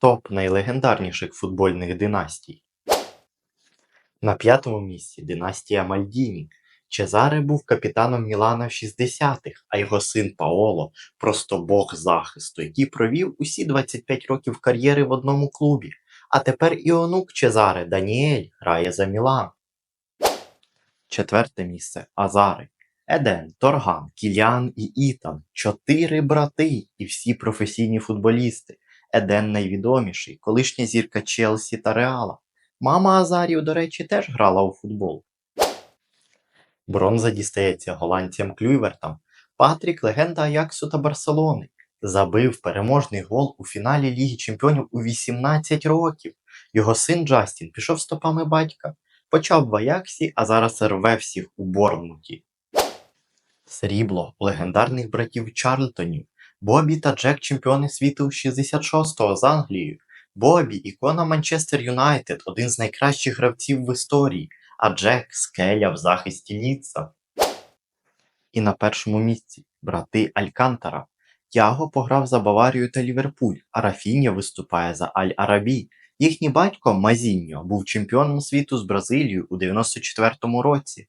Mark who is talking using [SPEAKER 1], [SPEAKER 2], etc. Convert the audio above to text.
[SPEAKER 1] Топ найлегендарніших футбольних династій. На п'ятому місці династія Мальдіні. Чезаре був капітаном Мілана в 60-х, а його син Паоло просто бог захисту, який провів усі 25 років кар'єри в одному клубі. А тепер і онук Чезаре Даніель грає за Мілан. Четверте місце Азари. Еден, Торган, Кіліан і Ітан. Чотири брати і всі професійні футболісти. Еден найвідоміший, колишня зірка Челсі та Реала. Мама Азарів, до речі, теж грала у футбол. Бронза дістається голландцям Клюйвертам. Патрік легенда Аяксу та Барселони. Забив переможний гол у фіналі Ліги Чемпіонів у 18 років. Його син Джастін пішов стопами батька, почав в Аяксі, а зараз рве всіх у Борнмуті. Срібло легендарних братів Чарльтонів. Бобі та Джек чемпіони світу 66-го з Англією. Бобі ікона Манчестер Юнайтед, один з найкращих гравців в історії, а Джек скеля в захисті Ліца. І на першому місці брати Алькантара. Тяго пограв за Баварію та Ліверпуль, а Рафіньо виступає за Аль-Арабі. Їхній батько Мазіньо був чемпіоном світу з Бразилією у 94-му році.